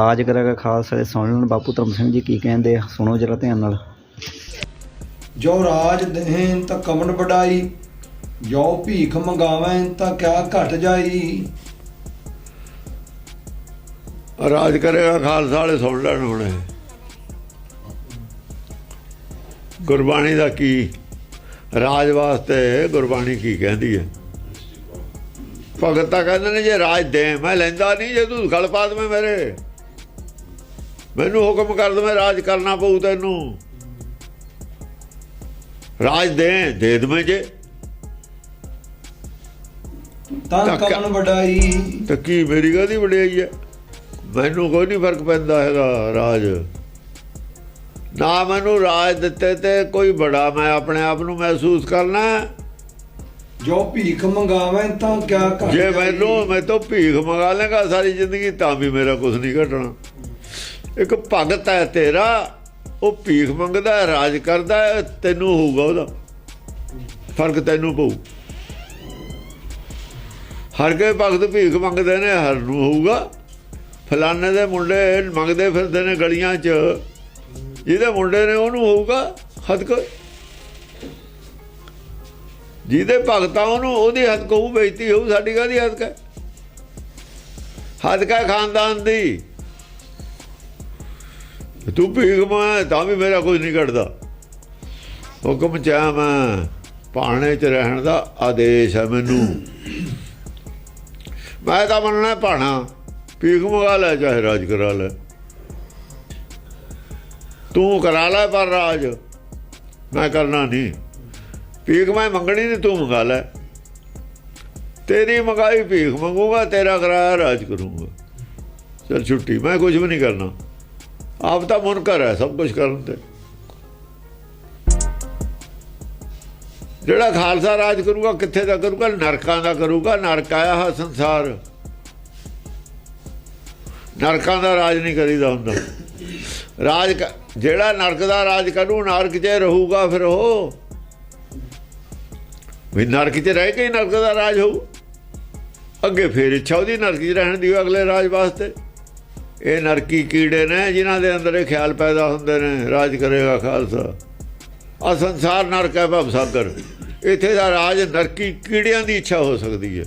ਰਾਜ ਕਰੇਗਾ ਖਾਲਸਾ ਦੇ ਸੁਣ ਲੈਣ। ਬਾਪੂ ਧਰਮ ਸਿੰਘ ਜੀ ਕੀ ਕਹਿੰਦੇ ਆ? ਸੁਣੋ ਜਰਾ ਧਿਆਨ ਨਾਲ। ਜੋ ਰਾਜ ਦੇਹਨ ਤਾਂ ਕਮਨ ਵਡਾਈ ਜੋ ਭੀਖ ਮੰਗਾਵੇਂ ਤਾਂ ਕਿਆ ਘਟ ਜਾਈ। ਰਾਜ ਕਰੇਗਾ ਖਾਲਸਾ ਵਾਲੇ ਸੁਣ ਲੈਣ ਹੁਣ। ਗੁਰਬਾਣੀ ਦਾ ਕੀ? ਰਾਜ ਵਾਸਤੇ ਗੁਰਬਾਣੀ ਕੀ ਕਹਿੰਦੀ ਹੈ? ਭਗਤ ਤਾਂ ਕਹਿੰਦੇ ਨੇ ਜੇ ਰਾਜ ਦੇ ਮੈਂ ਲੈਂਦਾ ਨਹੀਂ ਜੇ ਤੂੰ ਗਲ ਪਾ ਦਵੇਂ ਮੇਰੇ। ਮੈਨੂੰ ਹੁਕਮ ਕਰ ਦਵੇਂ ਰਾਜ ਕਰਨਾ ਪਊ ਤੈਨੂੰ। ਰਾਜ ਦੇ ਦੇ ਦਵੇਂ ਜੇ। ਤਾਂ ਕਮਨ ਵਡਾਈ? ਤੇ ਕੀ ਮੇਰੀ ਕਾਹਦੀ ਵਡਿਆਈ ਹੈ ਮੈਨੂੰ ਕੋਈ ਨਹੀਂ ਫ਼ਰਕ ਪੈਂਦਾ ਹੈਗਾ ਰਾਜ। ਨਾ ਮੈਨੂੰ ਰਾਜ ਦਿੱਤੇ ਤੇ ਕੋਈ ਬੜਾ ਮੈਂ ਆਪਣੇ ਆਪ ਨੂੰ ਮਹਿਸੂਸ ਕਰਨਾ ਜੋ ਭੀਖ ਮੰਗਾਵੇਂ ਤਾਂ ਕਿਆ ਘਟ ਜੇ। ਮੈਨੂੰ ਮੈਂ ਤੋਂ ਭੀਖ ਮੰਗਾ ਲੇਗਾ ਸਾਰੀ ਜ਼ਿੰਦਗੀ ਤਾਂ ਵੀ ਮੇਰਾ ਕੁਝ ਨਹੀਂ ਘਟਣਾ। ਇੱਕ ਭਗਤ ਹੈ ਤੇਰਾ ਉਹ ਭੀਖ ਮੰਗਦਾ ਹੈ, ਰਾਜ ਕਰਦਾ ਹੈ, ਤੈਨੂੰ ਹੋਊਗਾ ਉਹਦਾ। ਫ਼ਰਕ ਤੈਨੂੰ ਪਊ। ਹਰ ਕੇ ਭਗਤ ਭੀਖ ਮੰਗਦੇ ਨੇ ਹਰ ਨੂੰ ਹੋਊਗਾ। ਫਲਾਣੇ ਦੇ ਮੁੰਡੇ ਮੰਗਦੇ ਫਿਰਦੇ ਨੇ ਗਲੀਆਂ 'ਚ। ਜਿਹਦੇ ਮੁੰਡੇ ਨੇ ਉਹਨੂੰ ਹੋਊਗਾ ਹੱਦ ਕੋਈ। ਜਿਹਦੇ ਭਗਤਾਂ ਉਹਨੂੰ ਉਹਦੀ ਹੱਦ ਕਹੂ ਬੇਇੱਜ਼ਤੀ ਹੋਊ ਸਾਡੀ ਕਾਹਦੀ ਹੱਦ ਕਾ ਹੱਦ ਕਾ ਖਾਨਦਾਨ ਦੀ। ਤੂੰ ਭੀਖ ਮੈਂ ਤਾਂ ਵੀ ਮੇਰਾ ਕੁਝ ਨਹੀਂ ਘਟਦਾ। ਹੁਕਮ ਚਾਹ ਮੈਂ ਭਾਣੇ ਚ ਰਹਿਣ ਦਾ ਆਦੇਸ਼ ਹੈ ਮੈਨੂੰ। ਮੈਂ ਤਾਂ ਮੰਨਣਾ ਭਾਣਾ, ਭੀਖ ਮੰਗਾ ਲੈ ਚਾਹੇ ਰਾਜ ਕਰਾ ਲੈ। ਤੂੰ ਕਰਾ ਲੈ ਪਰ ਰਾਜ, ਮੈਂ ਕਰਨਾ ਨਹੀਂ। ਭੀਖ ਮੈਂ ਮੰਗਣੀ ਨਹੀਂ, ਤੂੰ ਮੰਗਾ ਲੈ। ਤੇਰੀ ਮੰਗਾਈ ਭੀਖ ਮੰਗੂਗਾ, ਤੇਰਾ ਕਰਾਇਆ ਰਾਜ ਕਰੂੰਗਾ। ਚਲ ਛੁੱਟੀ, ਮੈਂ ਕੁਝ ਵੀ ਨਹੀਂ ਕਰਨਾ। ਆਪ ਤਾਂ ਮੁਨਕਰ ਹੈ, ਸਭ ਕੁਝ ਕਰਨ ਤੇ। ਜਿਹੜਾ ਖਾਲਸਾ ਰਾਜ ਕਰੂਗਾ, ਕਿੱਥੇ ਦਾ ਕਰੂਗਾ? ਨਰਕਾਂ ਦਾ ਕਰੂਗਾ। ਨਰਕ ਆਇਆ ਹਾ ਸੰਸਾਰ। ਨਰਕਾਂ ਦਾ ਰਾਜ ਨਹੀਂ ਕਰੀਦਾ ਹੁੰਦਾ। ਰਾਜ ਜਿਹੜਾ ਨਰਕ ਦਾ ਰਾਜ ਕਰੂ, ਨਰਕ 'ਚ ਰਹੂਗਾ ਫਿਰ ਉਹ। ਵੀ ਨਰਕ 'ਚ ਰਹਿ ਕੇ ਨਰਕ ਦਾ ਰਾਜ ਹੋਊ। ਅੱਗੇ ਫੇਰ ਇੱਛਾ ਉਹਦੀ ਨਰਕ 'ਚ ਰਹਿਣ ਦੀ ਅਗਲੇ ਰਾਜ ਵਾਸਤੇ। ਇਹ ਨਰਕੀ ਕੀੜੇ ਨੇ, ਜਿਨ੍ਹਾਂ ਦੇ ਅੰਦਰ ਇਹ ਖਿਆਲ ਪੈਦਾ ਹੁੰਦੇ ਨੇ, ਰਾਜ ਕਰੇਗਾ ਖਾਲਸਾ। ਆ ਸੰਸਾਰ ਨਰਕ ਹੈ ਭਵ ਸਾਗਰ। ਇੱਥੇ ਦਾ ਰਾਜ ਨਰਕੀ ਕੀੜਿਆਂ ਦੀ ਇੱਛਾ ਹੋ ਸਕਦੀ ਹੈ।